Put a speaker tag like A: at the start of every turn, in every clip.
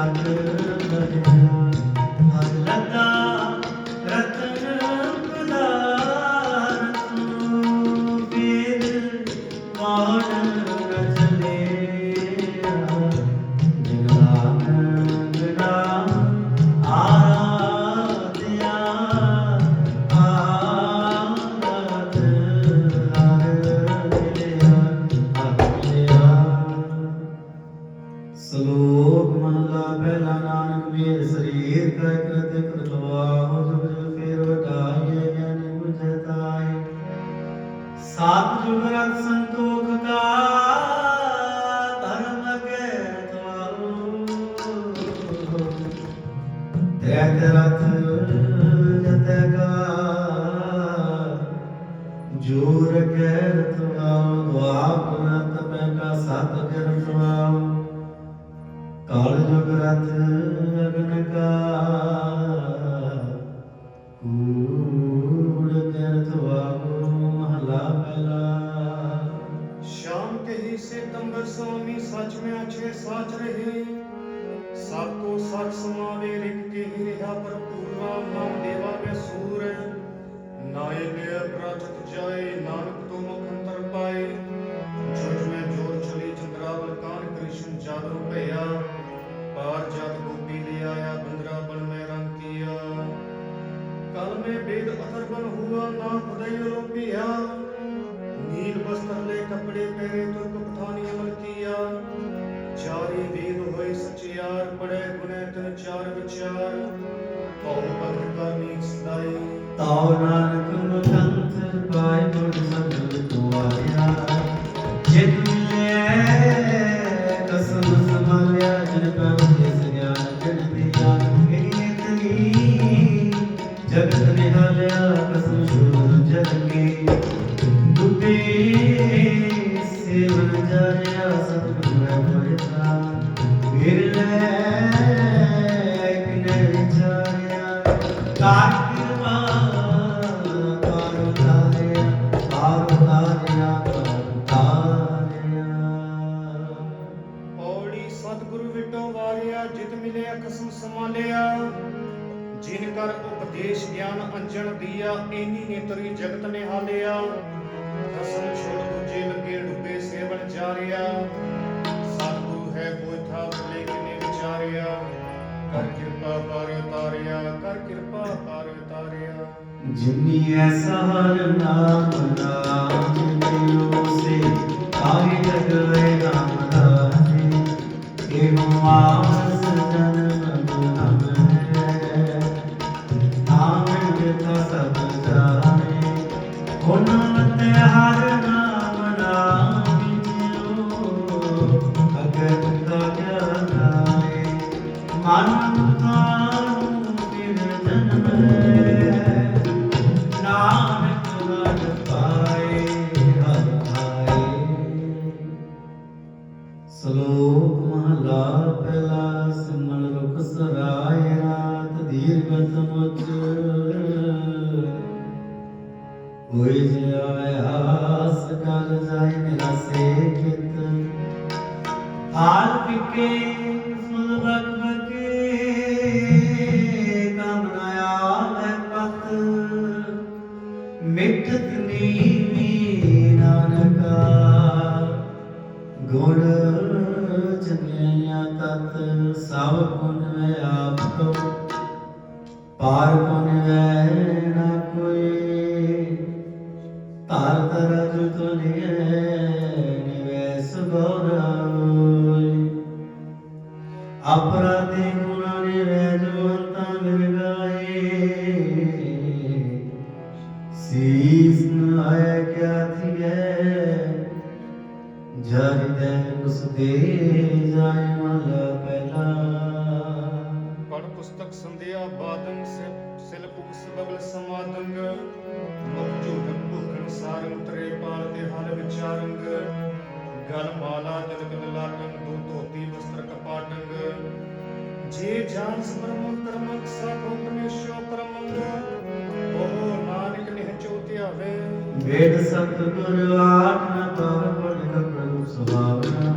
A: ਤਨ ਭਰਿਆ ਹਰ ਗੈਰ ਸੁਣਾਉ ਦੁਆਪ ਰਤ ਮੈਂ ਕਾ ਸਤ ਜਨ ਸੁਣਾਉ। ਕਾਲ ਜੁਗ ਰਤ ਅਗਨ ਕਾ। ਕੂੜ ਕਰ ਤਵਾਉ ਮਹਲਾ ਪਹਿਲਾ।
B: ਸ਼ਾਮ ਕੇ ਹੀ ਸੇ ਤੰਬਰ ਸੁਆਮੀ ਸੱਚ ਮੈਂ ਅਛੇ ਸਾਚ ਰਹੇ। ਸਭ ਕੋ ਸੱਚ ਸਮਾਵੇ ਰਿਕ ਕੇ ਹੀ ਰਹਾ ਪਰ ਪੂਰਵਾ ਨਾਮ ਦੇਵਾ ਮੈਂ ਸੂਰ। ਨਾਇ ਬੇ ਅਪਰਾਧਕ ਜਾਏ, ਨਾਨਕ ਤੋ ਮੁਖ ਅੰਤਰ ਪਾਏ। ਜੁਜ ਮੈਂ ਜੋਰ ਚਲੀ ਚੰਦਰਾਵਲ ਕਾਨ ਕ੍ਰਿਸ਼ਨ ਚਾਦਰ ਭਇਆ। ਪਾਰ ਜਤ ਗੋਪੀ ਲੈ ਆਇਆ, ਬੰਦਰਾ ਬਨ ਮੈਂ ਰੰਗ ਕੀਆ। ਕਲ ਮੈਂ ਬੇਦ ਅਥਰਵਨ ਹੁਆ ਨਾ ਖੁਦਈ ਰੋਪਿਆ। ਨੀਲ ਬਸਤਰ ਲੈ ਕਪੜੇ ਪਹਿਰੇ ਤੋ ਕਪਠਾਨੀ ਅਮਲ ਕੀਆ। ਚਾਰੇ ਵੇਦ ਹੋਏ ਸਚਿਆਰ ਬੜੇ ਗੁਣੇ ਤਿਨ ਚਾਰ ਵਿਚਾਰ। ਭਉ ਭਗਤ ਕਰਨੀ ਸਦਾਈ।
A: ਤਾਉ ਨਾਨਕ ਮੁਤੰਤਰ ਪਾਏ ਗੁਣ ਸਭ তোমার
B: ਡੁੱਬੇ ਸੇਵਨ ਹੈ ਬੋਥਾ ਬਲੇ ਕਿਨੇ ਵਿਚਾਰਿਆ, ਕਰ ਕਿਰਪਾ ਪਾਰ ਉਤਾਰਿਆ ਕਰ ਕਿਰਪਾ ਪਾਰ ਉਤਾਰਿਆ
A: ਜਿਨੀ ਐਸਾ ਹਰ ਨਾਮ ਨਾਮ ਜਿਉ ਸੇ ਆਹੀ ਜਗਵੇ ਨਾਮ ਰਾਜੇ ਏਹੁ ਆਸ ਹੋਇ ਜਿਆਵੇ ਆਸ ਕਲ ਜਾਇ ਮੇਰਾ ਸੇ ਕਿਤ ਹਾਲ ਪਿਕੇ ਤੇ ਜਾਇਮ ਲਗਲਾ
B: ਪੜ ਪੁਸਤਕ ਸੰਧਿਆ ਬਾਦਨ ਸਿਲ ਪੁਕਸ ਬਬਲ ਸਮਾਦੰਗ। ਮੁਕਜੂ ਭੁਖਨ ਸਾਰੰ ਤਰੇ ਪਾਲ ਤੇ ਹਰ ਵਿਚਾਰੰਗ। ਗਲ ਮਾਲਾ ਜਗਨ ਲਾਟਨ ਦੋ ਧੋਤੀ ਵਸਤਰ ਕਪਾਟੰਗ। ਜੇ ਜਾਨ ਸਮਰਮ ਕਰਮਕ ਸਾਖੋ ਪਰਮੇਸ਼ੋ ਪਰਮੰਗ ਉਹ ਨਾਨਕ ਨਿਹ ਚੋਤਿਆਵੇ
A: ਵੇਦ ਸੰਤ ਗੁਰ ਆਖਣ ਤਨ ਪੜਨ ਪ੍ਰਭ ਸੁਭਾਵਨਾ।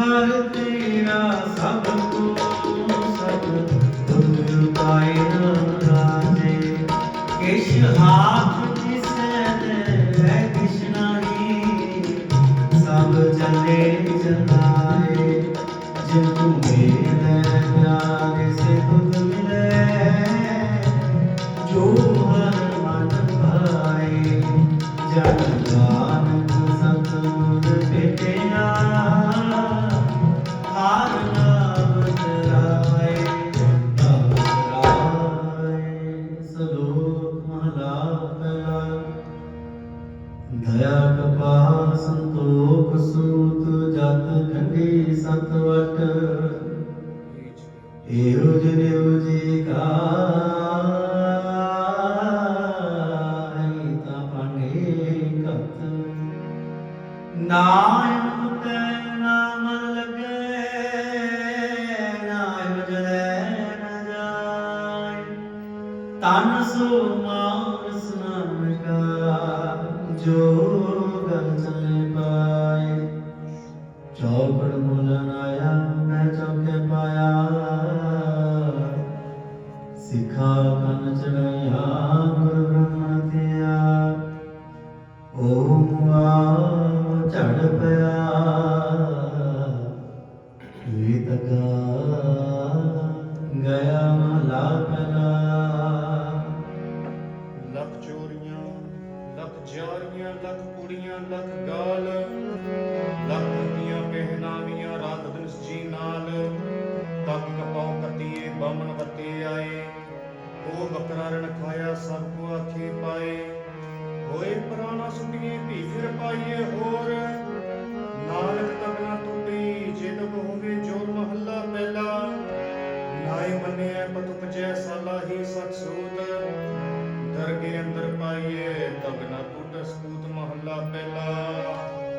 A: ਹਰ ਤੇਰਾ ਸਭ ਕੁਝ time.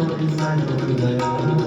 A: Thank you.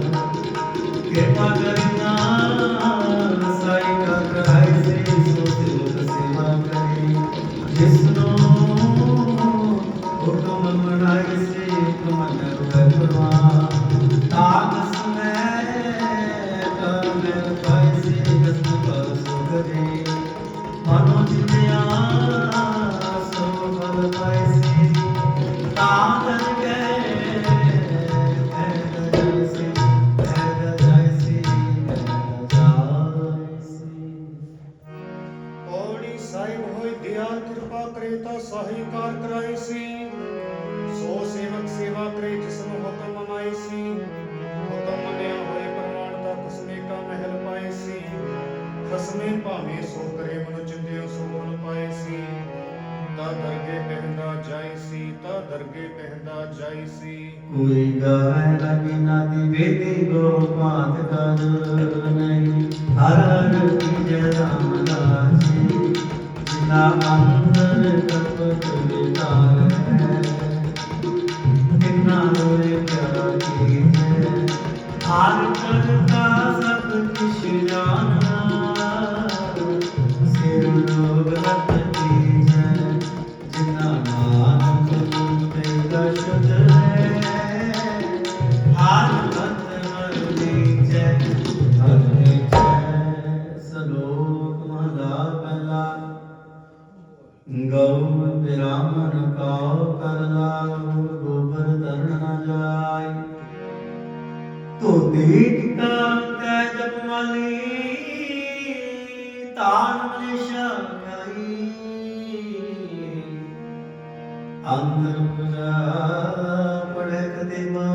B: ਦਰਗੇ ਪਹਿੰਦਾ ਜਾਈਸੀ
A: ਕੋਈ ਗਾਵੇ ਲਗੇ ਨਾ ਦਿਵੇਦੀ ਗੋ ਪਾਤ ਕਰ ਨਹੀਂ। ਹਰ ਹਰ ਜੈ ਰਾਮ ਦਾਸੀ ਜਿਨਾ ਅੰਦਰ ਤਪ ਤੁਲਿਤਾਰ ਹੈ। ਤਿੰਨਾ ਹੋਏ ਪਿਆਰ ਕੀ ਹੈ? ਆਨ ਕਰ ਵੇਖਤਾ ਕੈ ਜਪਮਲੀ ਤਾਨ ਮਨਿਸ਼ਾ ਕਈ ਅੰਦਰ ਮੁਰਾ ਪੜਤ ਦੇ ਮਾ।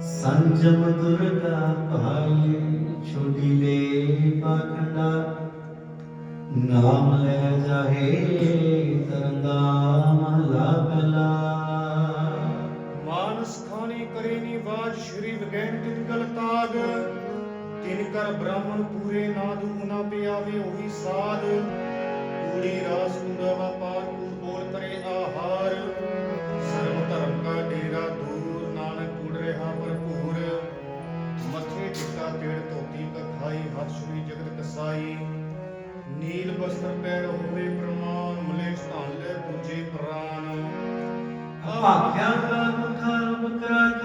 A: ਸੰਜਮ ਦੁਰ ਭਾਗਿਆ ਦਾ ਮੁਖਾ ਮੁਕਰਾ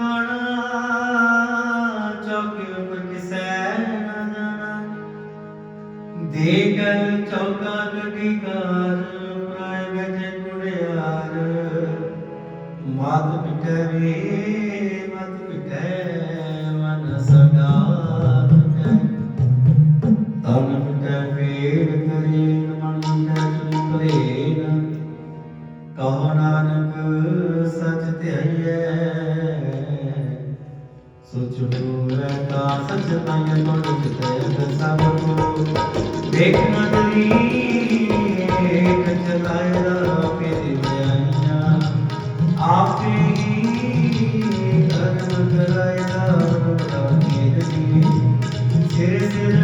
A: Quieres que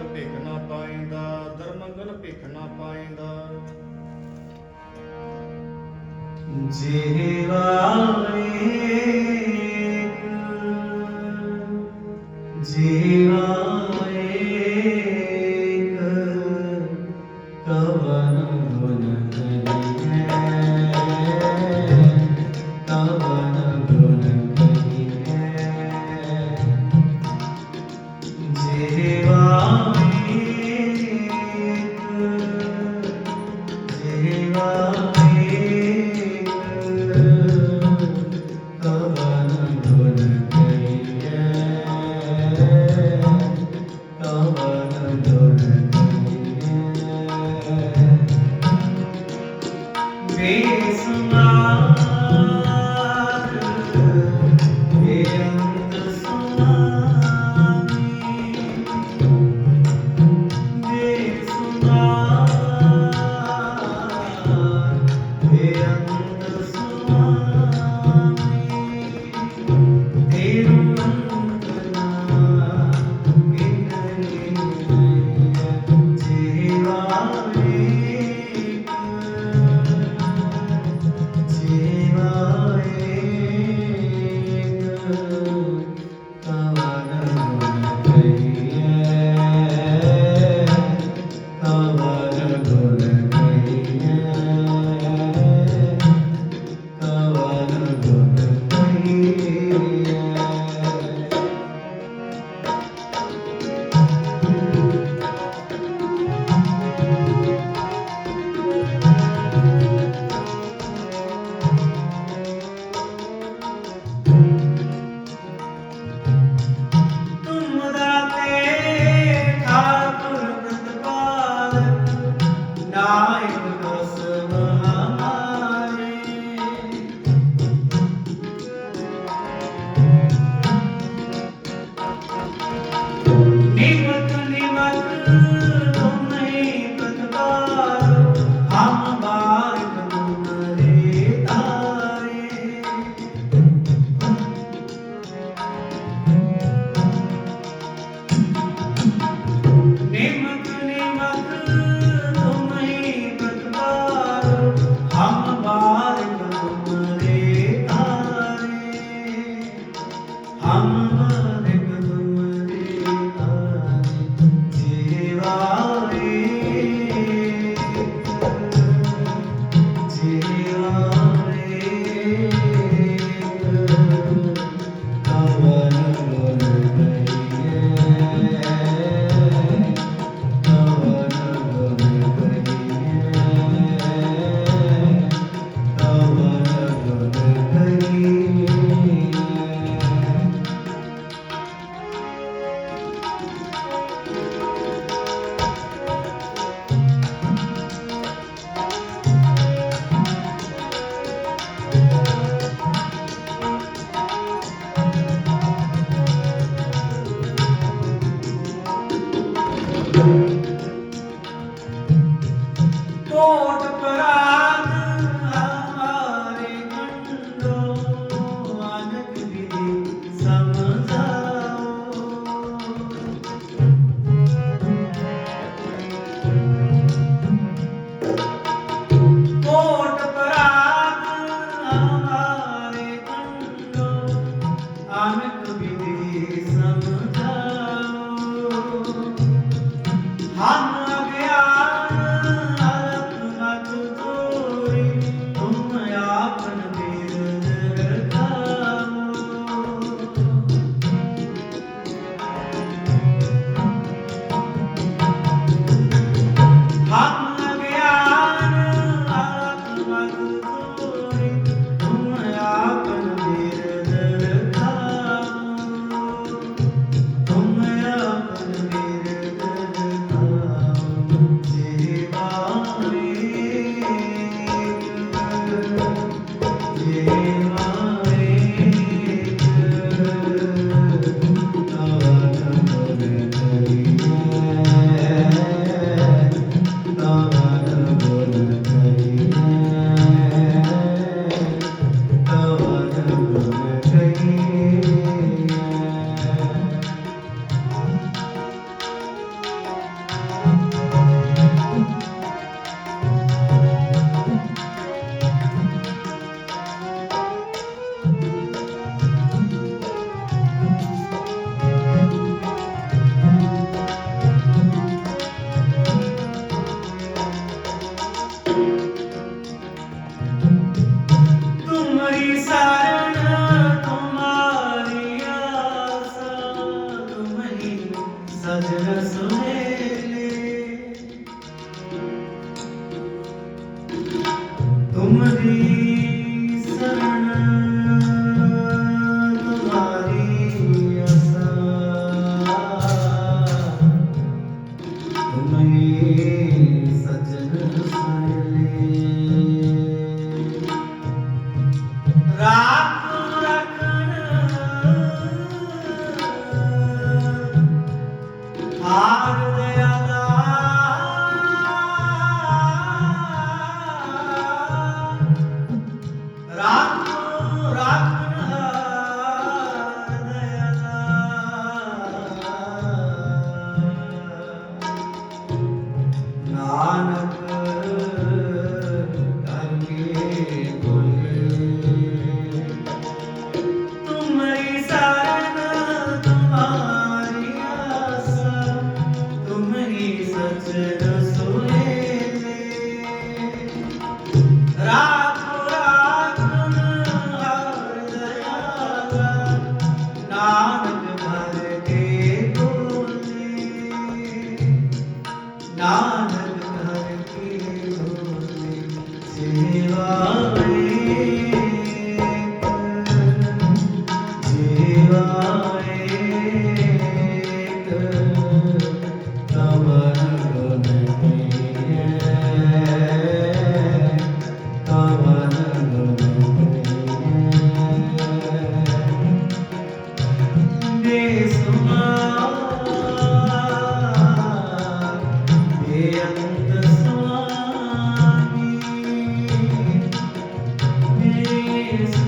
B: ਮੰਗਲ ਭਿਖ ਨਾ ਪਾਇਂਦਾ ਦਰ ਮੰਗਲ ਭਿਖ ਨਾ ਪਾਇਂਦਾ
A: ਜੀਵਾਏ ਜੀਵਾਏ Lord. uma vez. Jesus.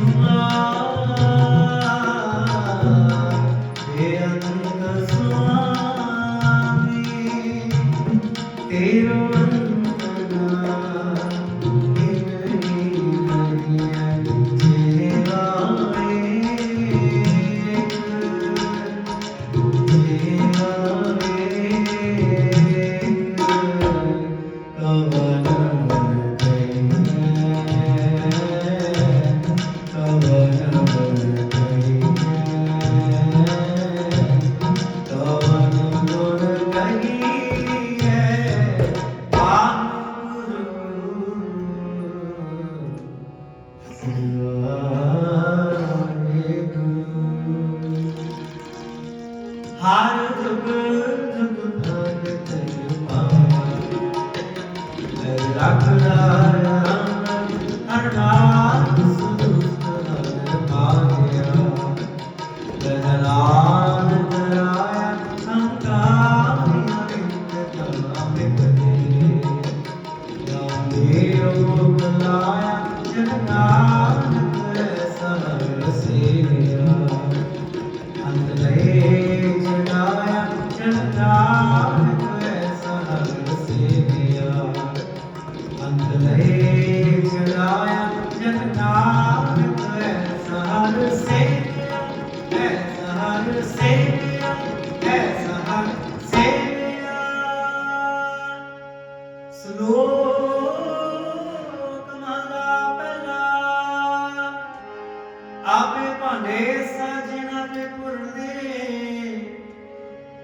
A: ਭਾਂਡੇ ਸਾਜਣਾ ਤੇ ਪੁਰਨੇ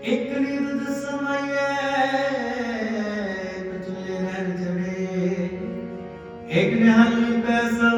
A: ਇੱਕ ਨਿਰਦ ਸਮਈਏ ਤੁਝੇ ਰਹਿ ਜੜੇ ਇੱਕ ਨਿਹਾਲੀ ਪੈਸਾ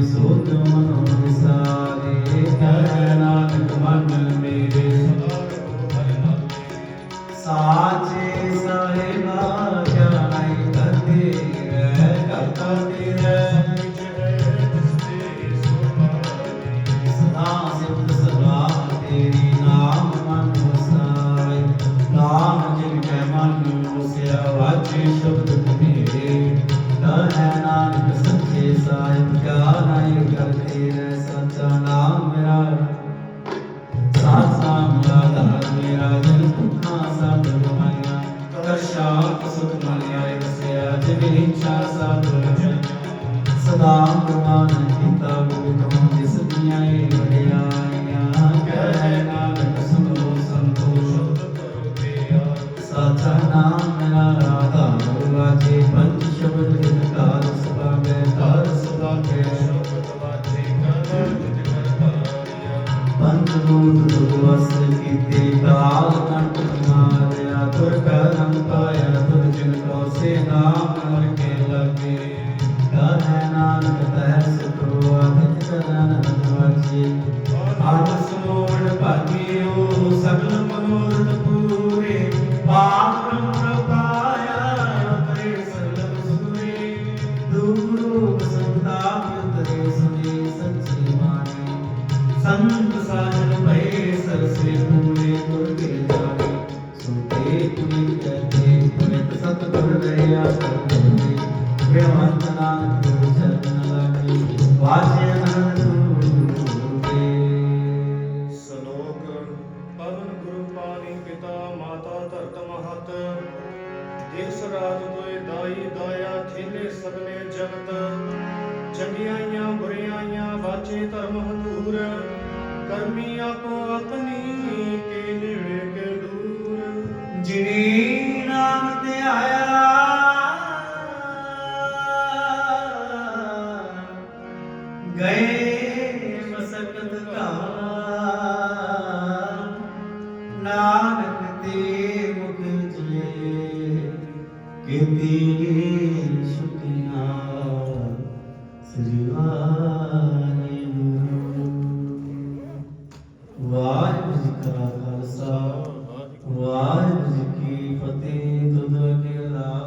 A: सोतमनोविसा ਨਾਮ ਮੇਰਾ ਰਾਧਾ ਗੁਰੂ ਆਜੀ ਪੰਜ ਸ਼ਬਦ ਕਾਰ ਸਭਾ ਮੈਂ ਕਾਰ ਸਭਾ ਕੇ ਪੰਜ ਰੂਪ ਦੁਆਸ ਕੀਤੇ